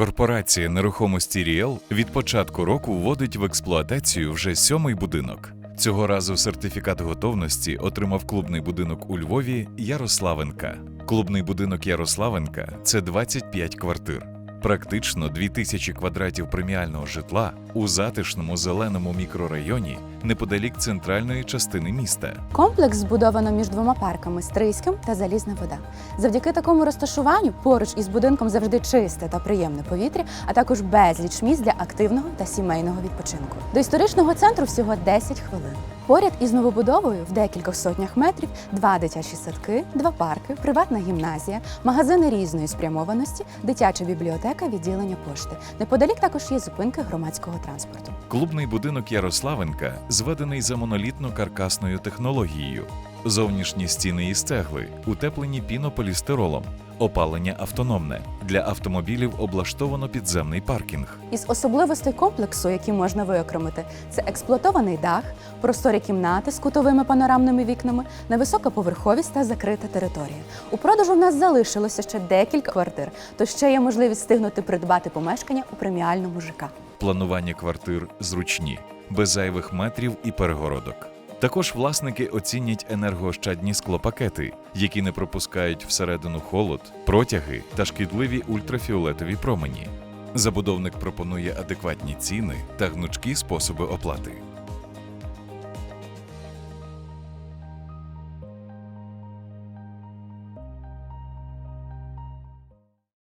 Корпорація нерухомості Ріел від початку року вводить в експлуатацію вже сьомий будинок. Цього разу сертифікат готовності отримав клубний будинок у Львові Ярославенка. Клубний будинок Ярославенка це 25 квартир. Практично 2000 квадратів преміального житла у затишному зеленому мікрорайоні неподалік центральної частини міста. Комплекс збудовано між двома парками Стрийським та Залізна вода. Завдяки такому розташуванню поруч із будинком завжди чисте та приємне повітря, а також безліч місць для активного та сімейного відпочинку. До історичного центру всього 10 хвилин. Поряд із новобудовою в декількох сотнях метрів два дитячі садки, два парки, приватна гімназія, магазини різної спрямованості, дитяча бібліотека, відділення пошти. Неподалік також є зупинки громадського транспорту. Клубний будинок Ярославенка зведений за монолітно-каркасною технологією. Зовнішні стіни із цегли, утеплені пінополістиролом, опалення автономне. Для автомобілів облаштовано підземний паркінг. Із особливостей комплексу, які можна виокремити, це експлуатований дах, просторі кімнати з кутовими панорамними вікнами, невисока поверховість та закрита територія. У продажу в нас залишилося ще декілька квартир, то ще є можливість встигнути придбати помешкання у преміальному ЖК. Планування квартир зручні, без зайвих метрів і перегородок. Також власники оцінять енергоощадні склопакети, які не пропускають всередину холод, протяги та шкідливі ультрафіолетові промені. Забудовник пропонує адекватні ціни та гнучкі способи оплати.